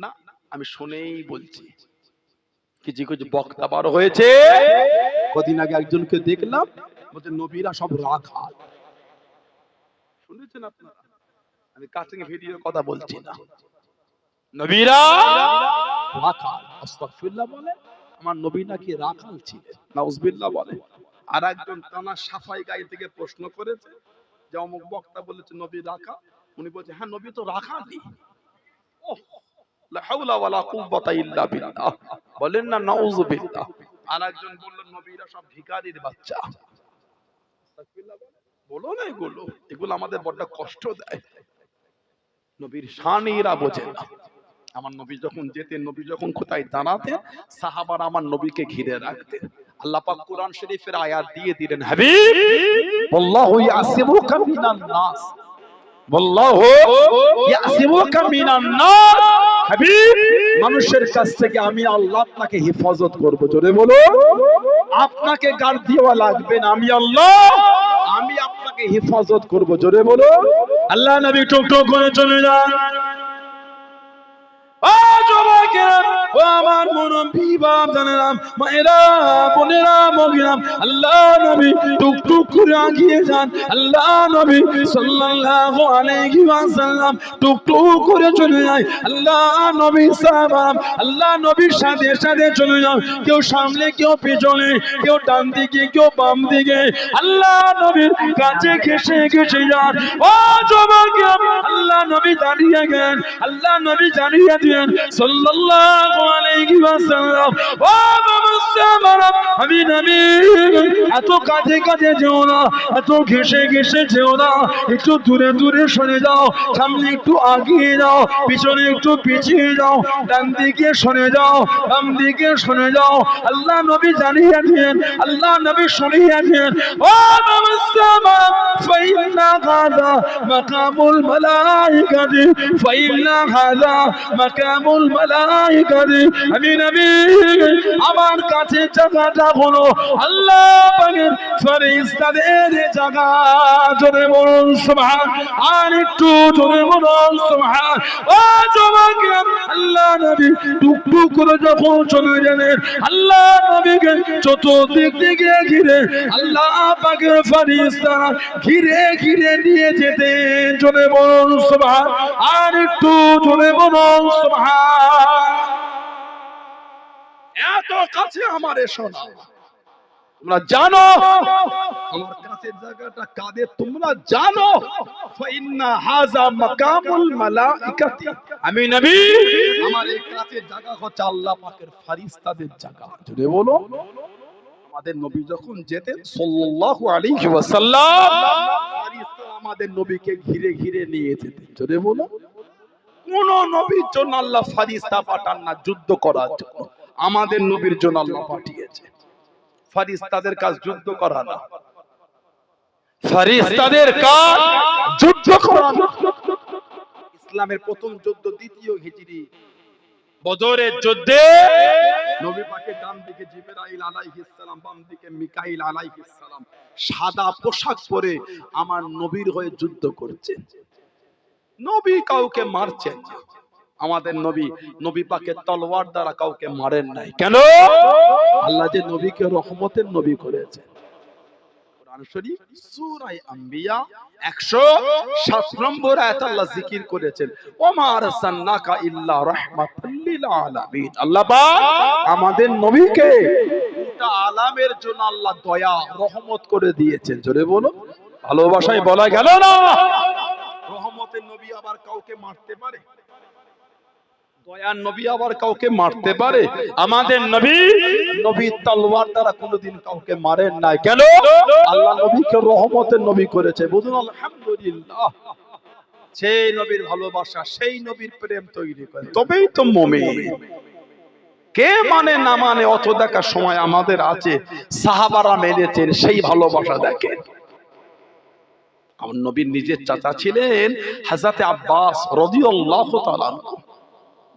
না আমি শুনেই বলছি। কিছু কিছু বক্তা বার হয়েছে? কদিন আগে একজনকে দেখলাম বলছে নবীরা সব রাখাল। শুনেছেন আপনারা? আমি কাছে ভিডিও কথা বলছি না। নবীরা? রাখাল আস্তাগফিরুল্লাহ বলে আমার নবী নাকি রাখাল ছিলেন নাউজুবিল্লাহ বলে। আর একজন টানা সাফাই গায়ে থেকে প্রশ্ন করেছে যে অমুক বক্তা বলেছে নবী রাখা উনি বলছে হ্যাঁ নবী তো রাখালি ওহ, বিল্লাহ। বলেন না নাউজুবিল্লাহ আর একজন বললেন, নবীরা সব বাচ্চা। বলো না এগুলো এগুলো আমাদের বড্ড কষ্ট দেয়। নবীর বোঝে না। আমার নবী যখন যেতেন, নবী যখন কোথায় দাঁড়াতেন, সাহাবারা আমার নবীকে ঘিরে রাখতেন। আল্লাহ পাক কোরআন শরীফের আয়াত দিয়ে দিলেন, হাবিব আল্লাহু ইয়াসিমুকা মিনান নাস। আল্লাহু ইয়াসিমুকা মিনান নাস। মানুষের কাছ থেকে আমি আল্লাহ আপনাকে হেফাজত করব। জোরে বলো আপনাকে গার্ড দেওয়া লাগবে না। আমি আল্লাহ, আমি আপনাকে হেফাজত করব। জোরে বলো আল্লাহ নবী টুক টুক করে চলে যান। কেউ সামনে, কেউ পিছনে, কেউ ডান দিকে, কেউ বাম দিকে। আল্লাহ নবীর কাছে ঘেসে ঘেসে যান। ও আল্লাহ নবী দাঁড়িয়ে গেলেন। আল্লাহ নবী জানিয়ে দিলেন সাল্লাল্লাহু আলাইহি ওয়াসাল্লাম ও আমার আমি নামি। এত কাঁধে কাঁধে যেও না, এত ঘেসে ঘেসে যেও না। একটু দূরে দূরে সরে যাও, সামনে একটু আগিয়ে যাও, পিছনে একটু পিছিয়ে যাও, ডান দিকে সরে যাও, বাম দিকে সরে যাও। আল্লাহ নবী জানিয়েছেন আল্লাহ নবী শুনিয়েছেন ও নমস্কার ফাইন্না হাজা মাকামুল মালাইকাতি, ফাইন্না হাজা মাকামুল মালাইকাতি, আমি নবী, আমার কাছে জায়গাটা হলো আল্লাহ জায়গা আর একটু আল্লাহ করে যখন চলে আল্লাহ চতুর্দিক থেকে ঘিরে আল্লাহ পাকের ফেরেশতারা ঘিরে ঘিরে নিয়ে যেতেন, জোরে বলুন, সুবহান। আর একটু জোরে বলুন, সুবহান। এত কাছে আমার এসো না। তোমরা জানো আমার কাছের জায়গাটা কাদের? তোমরা জানো। ফাইন্না হাযা মাকামুল মালাইকাতি। আমি নবী। আমার এই কাছের জায়গা হচ্ছে আল্লাহ পাকের ফেরেশতাদের জায়গা। বলো। আমাদের নবী যখন যেতেন সাল্লাল্লাহু আলাইহি ওয়াসাল্লাম ফেরেশতারা আমাদের নবীকে ঘিরে ঘিরে নিয়ে যেতেন। জুড়ে বলো। কোন নবীর জন্য আল্লাহ ফারিস্তা পাঠান না যুদ্ধ করার জন্য। আমাদের নবীর জন্য আল্লাহ পাঠিয়েছে। ফারিস্তাদের কাজ যুদ্ধ করা না। কাজ যুদ্ধ করা না। ইসলামের প্রথম যুদ্ধ, দ্বিতীয় হিজরি। বদরের যুদ্ধে নবী পাকের ডান দিকে জিবরাইল আলাইহিস সালাম, বাম দিকে মিকাইল আলাইহিস সালাম। সাদা পোশাক পরে আমার নবীর হয়ে যুদ্ধ করছেন নবী কাউকে মারছেন না। আমাদের নবী নবী পাকের তলোয়ার দ্বারা কাউকে মারেন নাই। কেন? আল্লাহ যে নবীকে রহমতের নবী করেছে কোরআন শরীফ সূরা আম্বিয়া 107 নম্বর আয়াত আল্লাহ জিকির করেছেন ইল্লা লিল আলামিন। আল্লাহ আমাদের নবীকে আলামের জন্য আল্লাহ দয়া রহমত করে দিয়েছেন। জোরে বলো ভালোবাসায় বলা গেল না? রহমতের নবী আবার কাউকে মারতে পারে? দয়ার নবী আবার কাউকে মারতে পারে? আমাদের নবী নবী তলোয়ার দ্বারা কোনোদিন কাউকে মারেন নাই। কেন? আল্লাহ নবীকে রহমতের নবী করেছে। বুঝুন আলহামদুলিল্লাহ। সেই নবীর ভালোবাসা, সেই নবীর প্রেম তৈরি করে। তবেই তো কে মানে না মানে অত দেখার সময় আমাদের আছে। সাহাবারা মেনেছেন, সেই ভালোবাসা দেখেন। আমার নবীর নিজের চাচা ছিলেন হাজাতে আব্বাস আনহু।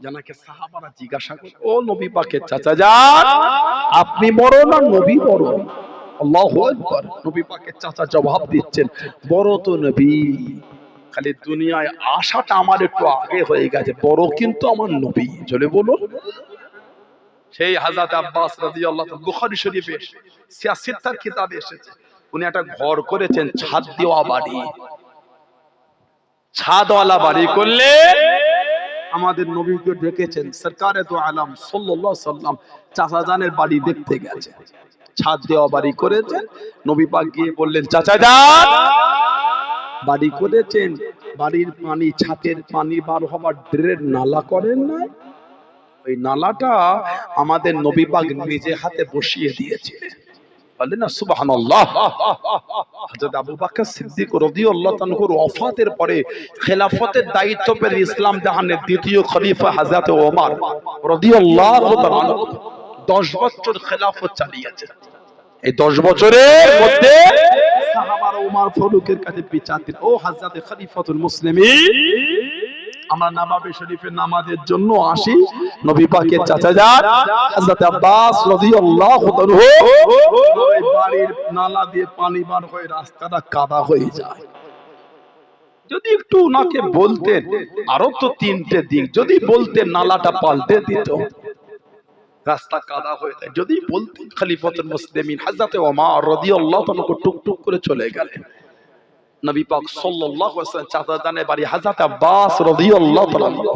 জানাকে সাহাবারা জিজ্ঞাসা করে ও নবী পাকের চাচা যান আপনি বড় না নবী বড় আল্লাহু আকবার নবী পাকের চাচা জবাব দিচ্ছেন বড় তো নবী খালি দুনিয়ায় আসাটা আমার একটু আগে হয়ে গেছে বড় কিন্তু আমার নবী চলে বলুন। সেই হাজাত আব্বাস রাদিয়াল্লাহু তাআলা বুখারী শরীফে সিয়াসিত্তার কিতাবে এসেছে উনি একটা ঘর করেছেন ছাদ দেওয়া বাড়ি। ছাদওয়ালা বাড়ি করলে আমাদের নবীকে ডেকেছেন। সরকারে তো আলম, সাল্লাল্লাহু সাল্লাম চাচা জানের বাড়ি দেখতে গেছে। ছাদ দেওয়া বাড়ি করেছেন নবী পাক গিয়ে বললেন, চাচা যান বাড়ি করেছেন। বাড়ির পানি, ছাতের পানি বার হবার ড্রেন নালা করেন না ওই নালাটা আমাদের নবী পাক নিজে হাতে বসিয়ে দিয়েছে। বললেন, না, সুবহানাল্লাহ! হযরত আবু সিদ্দিক ওফাতের পরে খেলাফতের দায়িত্ব পেল ইসলাম জাহানের দ্বিতীয় খলিফা হাজরত ওমর রদি 10 বছর খেলাফত চালিয়েছেন। এই 10 বছরের মধ্যে সাহাবার ওমর ফারুকের কাছে বিচার ও হাজরত খলিফাতুল মুসলিমিন আমরা নবাবে শরীফের নামাজের জন্য আসি। নবী পাকের চাচা যান। হযরত আব্বাস রাদিয়াল্লাহু তাআলা ওই বাড়ির নালা দিয়ে পানি বার হয়ে রাস্তাটা কাদা হয়ে যায়। যদি একটু ওনাকে বলতেন আরও তো তিনটে দিক। যদি বলতেন নালাটা পাল্টে দিত। রাস্তা কাদা হয়ে যায়। যদি বলতেন খলিফাতুল মুসলিমিন হযরত ওমর রাদিয়াল্লাহু তাআলা টুকটুক করে চলে গেলেন। নবী পাক সাল্লাল্লাহু আলাইহি ওয়াসাল্লাম চাচা জানে বাড়ি হযরত আব্বাস রাদিয়াল্লাহু তাআলা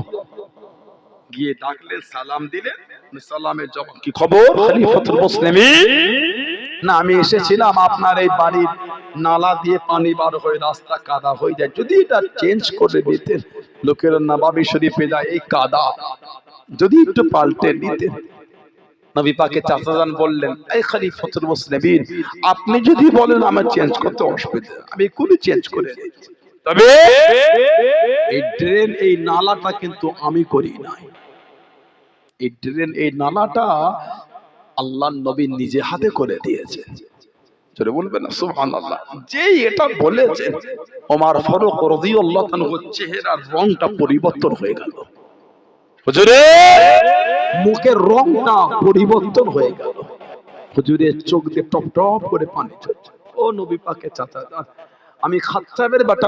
গিয়ে ডাকলেন সালাম দিলেন সালামের জবাব কি খবর খলিফাতুল মুসলিমিন না আমি এসেছিলাম আপনার এই বাড়ির নালা দিয়ে পানি বার হয়ে রাস্তা কাদা হয়ে যায় যদি এটা চেঞ্জ করে দিতেন লোকের নবাবি শরীফে যায় এই কাদা যদি একটু পাল্টে নিতেন নবী পাকে চাচাজান বললেন এই খলিফাতুল মুসলিমিন আপনি যদি বলেন আমার চেঞ্জ করতে অসুবিধা আমি এক্ষুনি চেঞ্জ করে তবে এই ড্রেন এই নালাটা কিন্তু আমি করি নাই। এই ড্রেন এই নালাটা আল্লাহ নবী নিজে হাতে করে দিয়েছে। চলে বলবেন না? সুবহানাল্লাহ। যেই এটা বলেছেন ওমর ফারুক রাদিয়াল্লাহু তাআলা চেহারার রংটা পরিবর্তন হয়ে গেল। হুজুরে! মুখের রংটা পরিবর্তন হয়ে গেল। হুজুরের চোখ দিয়ে টপ টপ করে পানি ঝরছে। ও নবী পাকে চাচা আমি খাত্তাবের বাটা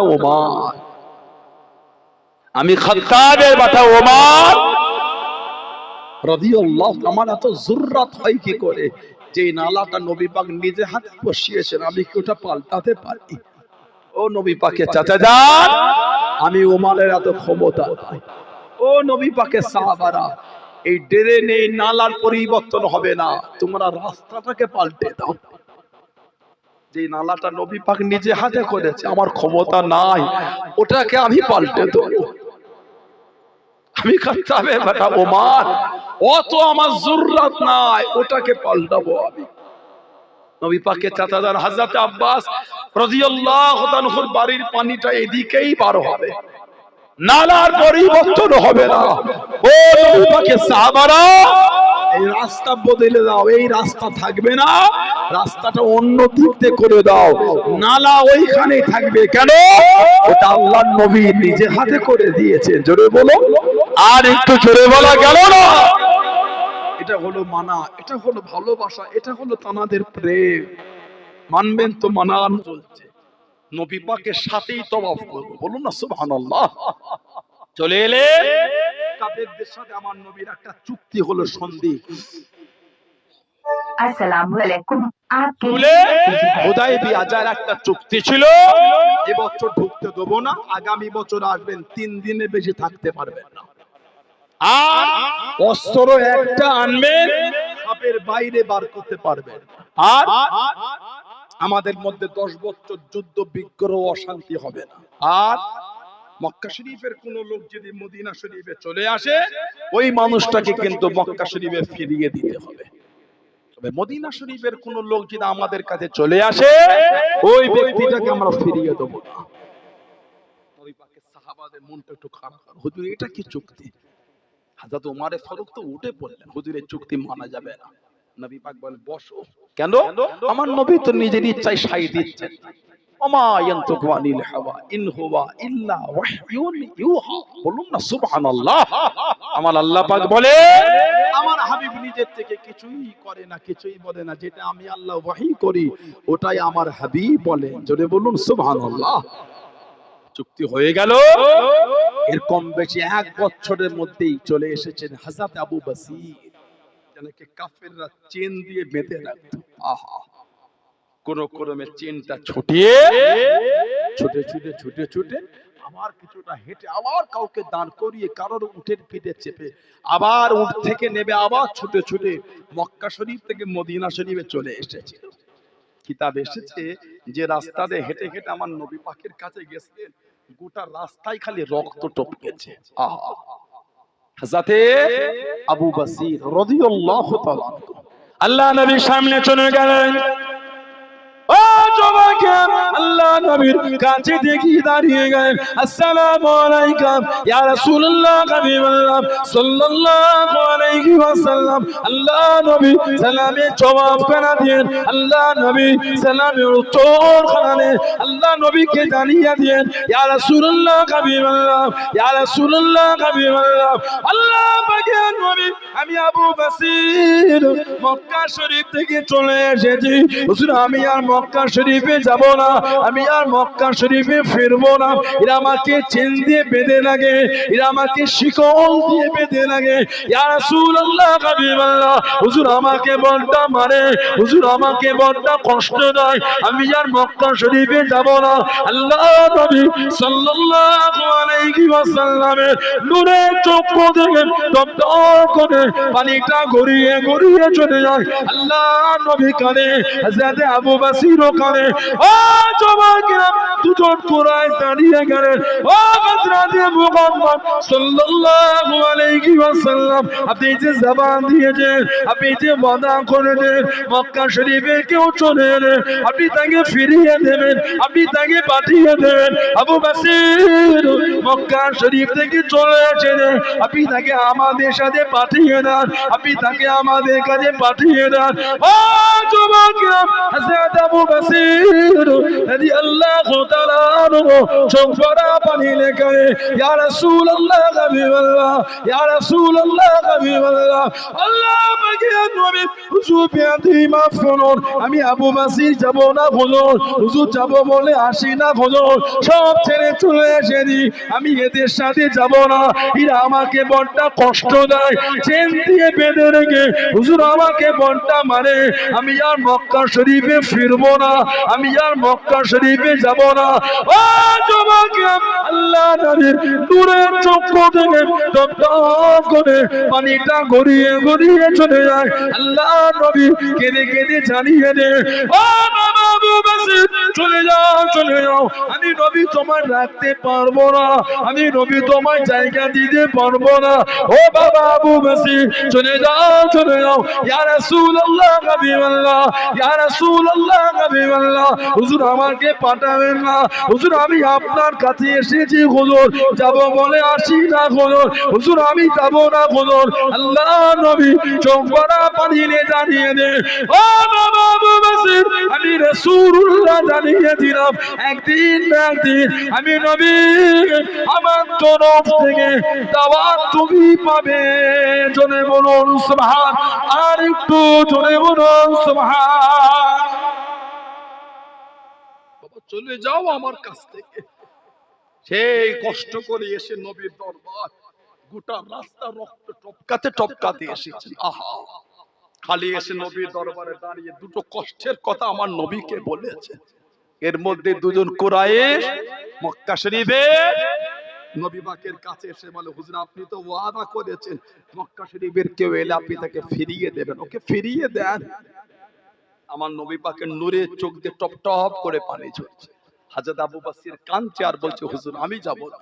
আমি খাত্তাবের বাটা রাদিয়াল্লাহু আমার এত জুররাত হয় কি করে? যে নালাটা নবী পাক নিজে হাতে বসিয়েছেন আমি কি ওটা পাল্টাতে পারি? ও নবী পাকে চাচা যান। আমি ওমারের এত ক্ষমতা নাই। ও নবী পাকে সাহাবারা, এই ড্রেন এই নালার পরিবর্তন হবে না। তোমরা রাস্তাটাকে পাল্টে দাও। যে নালাটা নবী পাক নিজে হাতে করেছে, আমার ক্ষমতা নাই, ওটাকে আমি পাল্টে দেবো। আমি খাতাবে বেটা ওমার অত আমার জুররাত নাই, ওটাকে পাল্টাবো আমি। নবী পাকের চাচাদার হযরত আব্বাস রাদিয়াল্লাহু তাআলার বাড়ির পানিটা এদিকেই বার হবে। নালার পরিবর্তন হবে না। ও নবী পাকের সাহাবারা এই রাস্তা বদলে দাও, এই রাস্তা থাকবে না। রাস্তাটা অন্য দিক করে দাও। নালা ওইখানেই থাকবে কেন? ওটা আল্লাহর নবী নিজে হাতে করে দিয়েছে জোরে বলো। আর একটু জোরে বলা গেল না। এটা হলো মানা, এটা হলো ভালোবাসা, এটা হলো তানাদের প্রেম। মানবেন তো মানান চলছে। নবী পাকের সাথেই তওয়াফ বলুন না সুহান চলে এলে? কাফেরদের সাথে আমার নবীর একটা চুক্তি হলো সন্ধি এবছর ঢুকতে দেবো না আগামী বছর আসবেন তিন বেশি থাকতে পারবেন অস্ত্র একটা আনবেন। বাইরে বার করতে পারবেন আর আমাদের মধ্যে দশ বছর যুদ্ধ, বিগ্রহ, অশান্তি হবে না। আর মক্কা শরীফের কোন লোক যদি মদিনা শরীফে চলে আসে, ওই মানুষটাকে কিন্তু মক্কা শরীফে ফিরিয়ে দিতে হবে। তবে মদিনা শরীফের কোন লোক যদি আমাদের কাছে চলে আসে, ওই ব্যক্তিটাকে আমরা ফিরিয়ে দেবো না। হুজুর, এটা কি চুক্তি? হাজরত ওমারে ফারুক তো উঠে পড়লেন। হুজুরের চুক্তি মানা যাবে না। নবী পাক বলেন বসো। কেন? আমার নবী তো নিজের ইচ্ছায় সাই দিচ্ছেন। ওমা ইয়ান্তুকু আনিল হাওয়া ইন হুয়া ইল্লা ওয়াহয়ুন ইউহা। বলুন না সুবহানাল্লাহ। আমার আল্লাহ পাক বলে আমার হাবিব নিজের থেকে কিছুই করে না কিছুই বলে না। যেটা আমি আল্লাহ ওয়াহি করি ওটাই আমার হাবিব বলে। জোরে বলুন সুবহানাল্লাহ। চুক্তি হয়ে গেল। এর কম বেশি এক বছরের মধ্যেই চলে এসেছেন হাজাত আবু বাসির। যেনাকে কাফেররা চেন দিয়ে বেঁধে রাখতো। আহা! কোন ক্রমে চেনটা ছুটিয়ে, ছুটে ছুটে ছুটে ছুটে আবার কিছুটা হেঁটে আবার কাউকে দাঁড় করিয়ে কারোর উঠের পিঠে চেপে আবার উঠ থেকে নেবে আবার ছুটে ছুটে মক্কা শরীফ থেকে মদিনা শরীফে চলে এসেছিল। কিতাব এসেছে যে রাস্তাতে হেঁটে হেঁটে আমার নবী পাকের কাছে গেছিলেন, গোটা রাস্তায় খালি রক্ত টপকেছে। আহা! হাজাতে আবু বাসির রাদিয়াল্লাহু তাআলা। আল্লাহ নবীর সামনে চলে গেলেন ও জবাকে আল্লাহ নবীর কাছে দেখি দাঁড়িয়ে গেলেন। আসসালামু আলাইকুম। ইয়া রাসূলুল্লাহ, হাবিবাল্লাহ। সাল্লাল্লাহু আলাইহি ওয়াসাল্লাম। আল্লাহ নবী সালামে জবাব করা দিয়েন আল্লাহ নবী সালামের উত্তর খানে আল্লাহ নবীকে জানিয়ে দিয়েন ইয়া রাসূলুল্লাহ, হাবিবাল্লাহ। ইয়া রাসূলুল্লাহ, হাবিবাল্লাহ। আল্লাহ পাকের নবী, আমি আবু বাসির মক্কা শরীফ থেকে চলে এসেছি। হুজুর, আমি আর মক্কা শরীফে যাব না। আমি আর মক্কা শরীফে ফিরবো না। এরা আমাকে চেন দিয়ে বেঁধে লাগে, এরা আমাকে শিকল দিয়ে বেঁধে লাগে। হুজুর আমাকে বলটা মারে, হুজুর আমাকে বলটা কষ্ট দেয়। আমি আর মক্কা শরীফে যাব না। আল্লাহ নবী টপটপ করে পানিটা গড়িয়ে গড়িয়ে চলে যায়। আল্লাহ নবী কানে আবু বাসির কানে জওয়াকিরাম দুজন কুরাইশ দাঁড়িয়ে গেলেন। ও হযরত মুহাম্মদ সাল্লাল্লাহু আলাইহি ওয়াসাল্লাম, আপনি যে জবান দিয়েছেন, আপনি যে ওয়াদা করেছেন, মক্কা শরীফে কেউ চলে এলে আপনি তাকে ফিরিয়ে দেবেন, আপনি তাকে পাঠিয়ে দেবেন। আবু বাসির মক্কা শরীফ থেকে চলে এসেছেন আপনি তাকে আমাদের সাথে পাঠিয়ে দেন, আপনি তাকে আমাদের কাছে পাঠিয়ে দেন। ও যুবকরা হযরত আবু বাসির রাদিয়াল্লাহু আমি আবু বাসির যাব না হুজুর হুজুর যাব বলে আসি না হুজুর সব ছেড়ে চলে এসেছি আমি এদের সাথে যাব না, এরা আমাকে বড্ড কষ্ট দেয়, চেন দিয়ে বেঁধে রেখে, হুজুর আমাকে বড্ড মারে, আমি আর মক্কা শরীফে ফিরবো না, আমি আর মক্কা শরীফে যাব না। ও তোমাকে আল্লাহ করে পানিটা গড়িয়ে গড়িয়ে চলে যায়। আল্লাহ নবী কেঁদে কেঁদে জানিয়ে দে ও বাবা চলে যাও চলে যাও আমি নবী রাখতে পারব না। আমি নবী জায়গা দিতে পারব না। ও বাবা আবু বাসির চলে যাও চলে যাও। আমাকে পাঠাবেন না। হুজুর, আমি আপনার কাছে এসেছি, হুজুর। যাব বলে আসি না, হুজুর। হুজুর, আমি যাব না, হুজুর। আল্লাহ নবী, চোখ পানি নিয়ে জানিয়ে দে। আমি জানিয়ে দিলাম, একদিন একদিন আমি নবী, আমার তরফ থেকে দাওয়াত তুমি পাবে। জনে বলুন, সুবহান, আর একটু জনে বলুন, সুবহান। চলে যাও আমার কাছ থেকে। সেই কষ্ট করে এসে নবীর দরবার গোটা রাস্তা রক্ত টপকাতে টপকাতে এসেছেন আহা! খালি এসে নবীর দরবারে দাঁড়িয়ে দুটো কষ্টের কথা আমার নবীকে বলেছে। এর মধ্যে দুজন কোরআশ মক্কা শরীফে নবী পাকের কাছে এসে বলে হুজুর আপনি তো ওয়াদা করেছেন মক্কা শরীফের কেউ এলে আপনি তাকে ফিরিয়ে দেবেন ওকে ফিরিয়ে দেন। আমার নবী পাকের নূরে চোখ দিয়ে টপ টপ করে পানি ঝরছে। হাজরত আবু বাসির কাঁদছে আর বলছে হুজুর আমি যাব না।